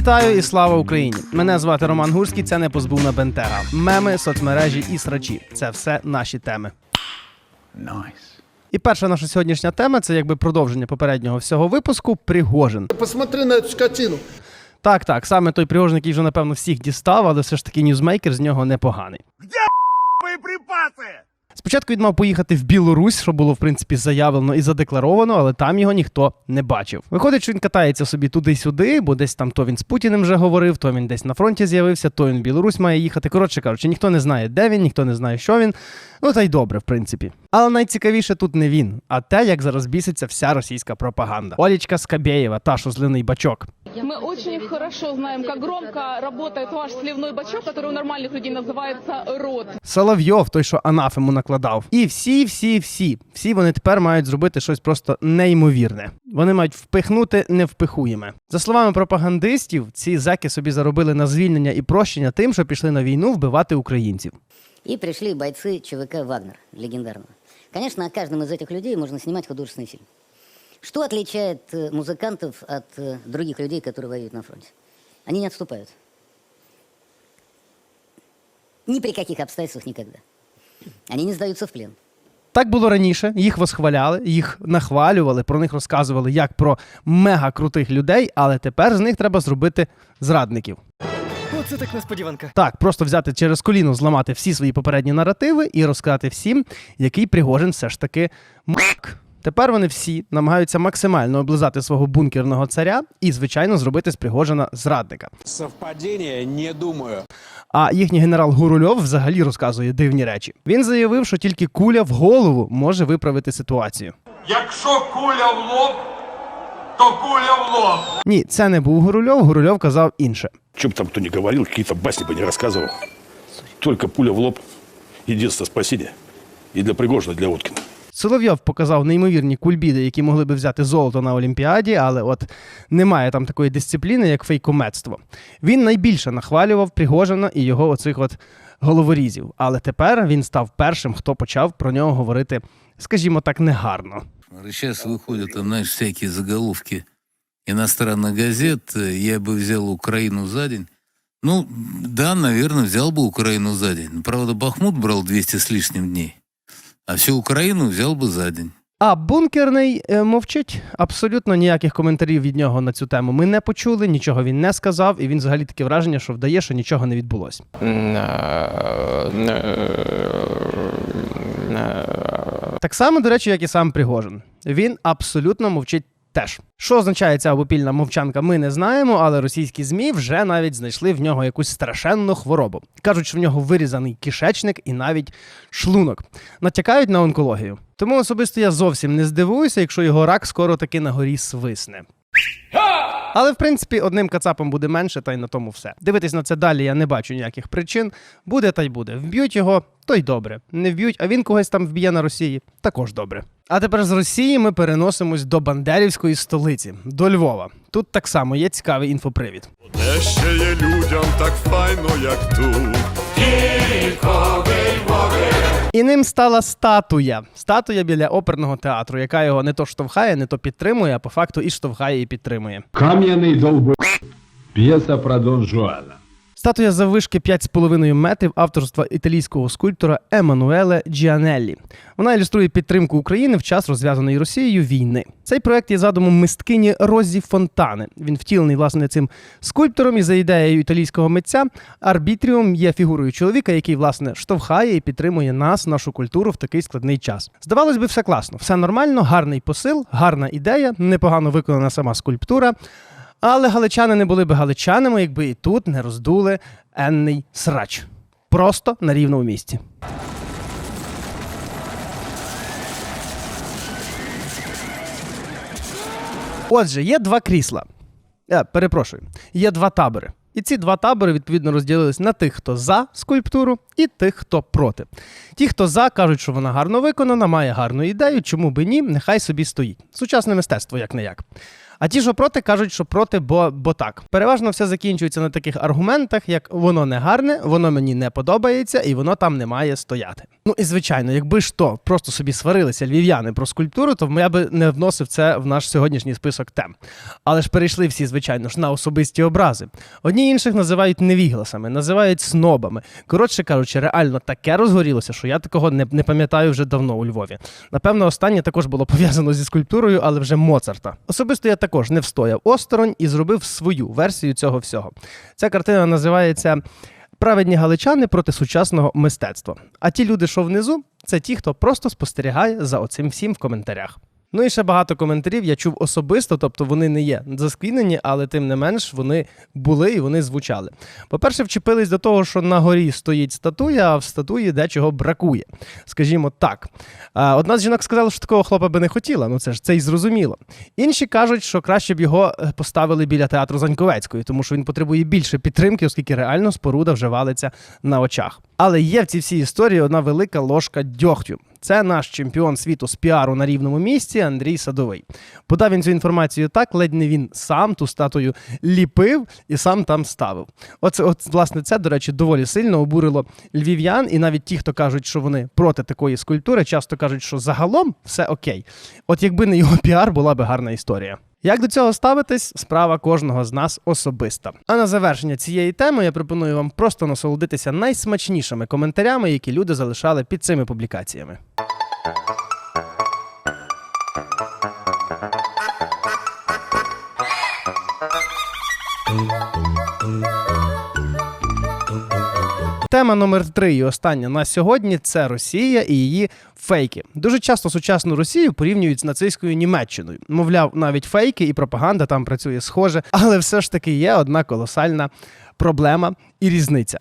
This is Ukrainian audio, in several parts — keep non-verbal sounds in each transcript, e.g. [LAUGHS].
Вітаю і слава Україні! Мене звати Роман Гурський. Це не позбувна бентега. Меми, соцмережі і срачі. Це все наші теми. Nice. І перша наша сьогоднішня тема це якби продовження попереднього всього випуску. Пригожин. Посмотри на эту скотину. Так, так, саме той Пригожин, який вже напевно всіх дістав, але все ж таки ньюзмейкер з нього непоганий. Спочатку він мав поїхати в Білорусь, що було в принципі заявлено і задекларовано, але там його ніхто не бачив. Виходить, що він катається собі туди-сюди, бо десь там то він з Путіним вже говорив, то він десь на фронті з'явився, то він в Білорусь має їхати. Коротше кажучи, ніхто не знає, де він, ніхто не знає, що він. Ну та й добре, в принципі. Але найцікавіше тут не він, а те, як зараз біситься вся російська пропаганда. Олічка Скабєєва, та що зливний бачок. Мы очень хорошо знаем, как громко работает ваш сливной бачок, который у нормальных людей называется рот. Соловйов, той, що анафему накладав. І всі, всі, всі, всі вони тепер мають зробити щось просто неймовірне. Вони мають впихнути невпихуєме. За словами пропагандистів, ці зеки собі заробили на звільнення і прощення тим, що пішли на війну вбивати українців. И пришли бойцы ЧВК «Вагнер» легендарного. Конечно, о каждом из этих людей можно снимать художественный фильм. Что отличает э, музыкантов от э, других людей, которые воюют на фронте? Они не отступают. Ни при каких обстоятельствах никогда. Они не сдаются в плен. Так було раніше, їх восхваляли, їх нахвалювали, про них розказували як про мега крутих людей, але тепер з них треба зробити зрадників. Оце так несподіванка. Так, просто взяти через коліно, зламати всі свої попередні наративи і розказати всім, який Пригожин все ж таки мак. Тепер вони всі намагаються максимально облизати свого бункерного царя і, звичайно, зробити з Пригожина зрадника. Совпадение? Не думаю. А їхній генерал Гурульов взагалі розказує дивні речі. Він заявив, що тільки куля в голову може виправити ситуацію. Якщо куля в лоб, то куля в лоб. Ні, це не був Гурульов. Гурульов казав інше. Что бы там кто ни говорил, какие-то басни бы не рассказывал. Только пуля в лоб – единственное спасение. И для Пригожина, и для Уткина. Соловйов показав неймовірні кульбіди, які могли би взяти золото на Олімпіаді, але от немає там такої дисципліни, як фейкометство. Він найбільше нахвалював Пригожина і його оцих от головорізів. Але тепер він став першим, хто почав про нього говорити, скажімо так, негарно. Сейчас выходят, там, знаешь, всякие заголовки иностранных газет. э, Я бы взял Украину за день. Ну, да, наверное, взял бы Украину за день. Правда, Бахмут брал 200 с лишним дней. А всю Україну взяв би за день. А бункерний е, мовчить. Абсолютно ніяких коментарів від нього на цю тему ми не почули, нічого він не сказав, і він взагалі таке враження, що вдає, що нічого не відбулося. Так само, до речі, як і сам Пригожин. Він абсолютно мовчить теж. Що означає ця обопільна мовчанка, ми не знаємо, але російські ЗМІ вже навіть знайшли в нього якусь страшенну хворобу. Кажуть, що в нього вирізаний кишечник і навіть шлунок. Натякають на онкологію. Тому особисто я зовсім не здивуюся, якщо його рак скоро таки на горі свисне. Але в принципі одним кацапом буде менше, та й на тому все. Дивитись на це далі я не бачу ніяких причин. Буде та й буде. Вб'ють його, то й добре. Не вб'ють, а він когось там вб'є на Росії, також добре. А тепер з Росії ми переносимось до Бандерівської столиці, до Львова. Тут так само є цікавий інфопривід. Де ще є людям так файно, як тут. І ним стала статуя. Статуя біля оперного театру, яка його не то штовхає, не то підтримує, а по факту і штовхає, і підтримує. Кам'яний долб... П'єса про Дон Жуана. Статуя заввишки 5,5 метрів авторства італійського скульптора Еммануеле Джіанеллі. Вона ілюструє підтримку України в час розв'язаної Росією війни. Цей проект є задумом мисткині Розі Фонтане. Він втілений власне цим скульптором і за ідеєю італійського митця. Арбітріум є фігурою чоловіка, який власне штовхає і підтримує нас, нашу культуру в такий складний час. Здавалось би, все класно, все нормально, гарний посил, гарна ідея, непогано виконана сама скульптура. Але галичани не були би галичанами, якби і тут не роздули енний срач. Просто на рівному місці. Отже, є два крісла. Е, перепрошую, є два табори. І ці два табори відповідно розділились на тих, хто за скульптуру, і тих, хто проти. Ті, хто за, кажуть, що вона гарно виконана, має гарну ідею, чому би ні, нехай собі стоїть. Сучасне мистецтво, як не як. А ті, що проти, кажуть, що проти, бо, бо так. Переважно все закінчується на таких аргументах, як воно не гарне, воно мені не подобається, і воно там не має стояти. Ну і звичайно, якби ж то просто собі сварилися львів'яни про скульптуру, то я би не вносив це в наш сьогоднішній список тем. Але ж перейшли всі, звичайно ж, на особисті образи. Одні інших називають невігласами, називають снобами. Коротше кажучи, реально таке розгорілося, що я такого не, не пам'ятаю вже давно у Львові. Напевно, останнє також було пов'язано зі скульптурою, але вже Моцарта. Особисто я також не встояв осторонь і зробив свою версію цього всього. Ця картина називається. Праведні галичани проти сучасного мистецтва. А ті люди, що внизу, це ті, хто просто спостерігає за оцим всім в коментарях. Ну і ще багато коментарів я чув особисто, тобто вони не є заскрінені, але тим не менш вони були і вони звучали. По-перше, вчепились до того, що на горі стоїть статуя, а в статуї дечого бракує. Скажімо так. Одна з жінок сказала, що такого хлопа би не хотіла. Ну це ж це й зрозуміло. Інші кажуть, що краще б його е, поставили біля театру Заньковецької, тому що він потребує більше підтримки, оскільки реально споруда вже валиться на очах. Але є в цій всій історії одна велика ложка дьогтю. Це наш чемпіон світу з піару на рівному місці Андрій Садовий. Подав він цю інформацію так, ледь не він сам ту статую ліпив і сам там ставив. Оце, от, власне, це, до речі, доволі сильно обурило львів'ян, і навіть ті, хто кажуть, що вони проти такої скульптури, часто кажуть, що загалом все окей. От якби не його піар, була би гарна історія. Як до цього ставитись, справа кожного з нас особиста. А на завершення цієї теми я пропоную вам просто насолодитися найсмачнішими коментарями, які люди залишали під цими публікаціями. Тема номер три і остання на сьогодні це Росія і її фейки. Дуже часто сучасну Росію порівнюють з нацистською Німеччиною. Мовляв, навіть фейки і пропаганда там працює схоже, але все ж таки є одна колосальна проблема і різниця.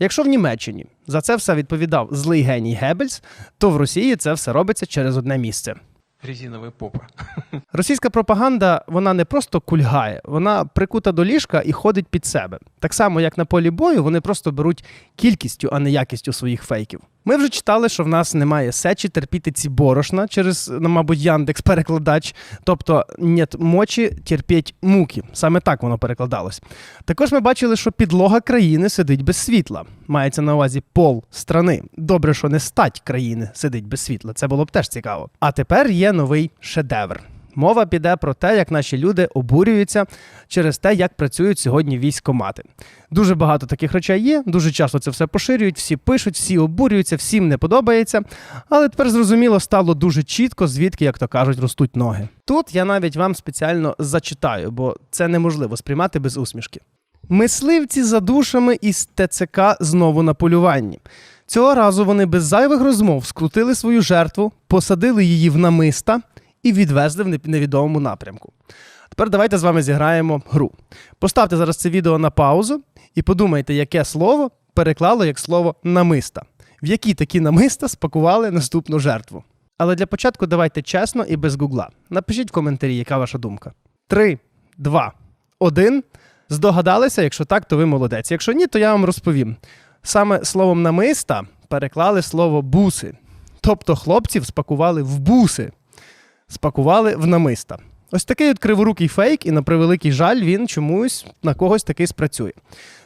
Якщо в Німеччині за це все відповідав злий геній Геббельс, то в Росії це все робиться через одне місце. Резиновая попа. [LAUGHS] Російська пропаганда вона не просто кульгає, вона прикута до ліжка і ходить під себе. Так само, як на полі бою, вони просто беруть кількістю, а не якістю своїх фейків. Ми вже читали, що в нас немає сечі терпіти ці борошна через, ну, мабуть, Яндекс перекладач. Тобто нет мочі терпіть муки. Саме так воно перекладалось. Також ми бачили, що підлога країни сидить без світла. Мається на увазі пол страни. Добре, що не стать країни сидить без світла. Це було б теж цікаво. А тепер є новий шедевр. Мова піде про те, як наші люди обурюються через те, як працюють сьогодні військомати. Дуже багато таких речей є, дуже часто це все поширюють, всі пишуть, всі обурюються, всім не подобається. Але тепер зрозуміло стало дуже чітко, звідки, як то кажуть, ростуть ноги. Тут я навіть вам спеціально зачитаю, бо це неможливо сприймати без усмішки. Мисливці за душами із ТЦК знову на полюванні. Цього разу вони без зайвих розмов скрутили свою жертву, посадили її в намиста і відвезли в невідомому напрямку. Тепер давайте з вами зіграємо гру. Поставте зараз це відео на паузу і подумайте, яке слово переклало як слово намиста. В які такі намиста спакували наступну жертву. Але для початку давайте чесно і без гугла. Напишіть в коментарі, яка ваша думка. Три, два, один. Здогадалися? Якщо так, то ви молодець. Якщо ні, то я вам розповім. Саме словом намиста переклали слово буси. Тобто хлопців спакували в буси, спакували в намиста. Ось такий от криворукий фейк, і на превеликий жаль, він чомусь на когось таки спрацює.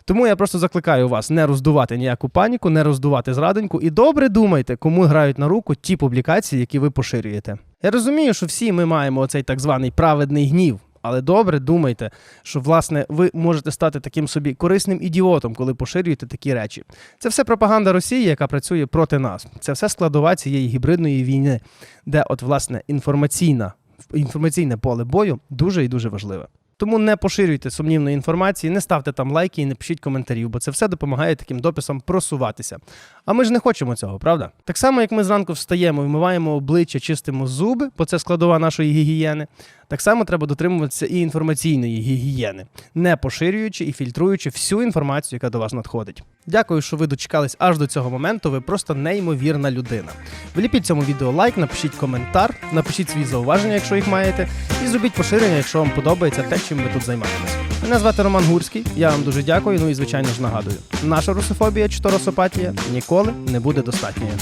Тому я просто закликаю вас не роздувати ніяку паніку, не роздувати зрадоньку і добре думайте, кому грають на руку ті публікації, які ви поширюєте. Я розумію, що всі ми маємо оцей так званий праведний гнів. Але добре думайте, що власне ви можете стати таким собі корисним ідіотом, коли поширюєте такі речі. Це все пропаганда Росії, яка працює проти нас. Це все складова цієї гібридної війни, де, от, власне, інформаційна інформаційне поле бою дуже і дуже важливе. Тому не поширюйте сумнівної інформації, не ставте там лайки і не пишіть коментарів, бо це все допомагає таким дописам просуватися. А ми ж не хочемо цього, правда? Так само, як ми зранку встаємо, вмиваємо обличчя, чистимо зуби, бо це складова нашої гігієни. Так само треба дотримуватися і інформаційної гігієни, не поширюючи і фільтруючи всю інформацію, яка до вас надходить. Дякую, що ви дочекались аж до цього моменту. Ви просто неймовірна людина. Вліпіть цьому відео лайк, напишіть коментар, напишіть свої зауваження, якщо їх маєте, і зробіть поширення, якщо вам подобається те, чим ми тут займаємось. Мене звати Роман Гурський. Я вам дуже дякую. Ну і звичайно ж нагадую, наша русофобія чи то русопатія ніколи не буде достатньою.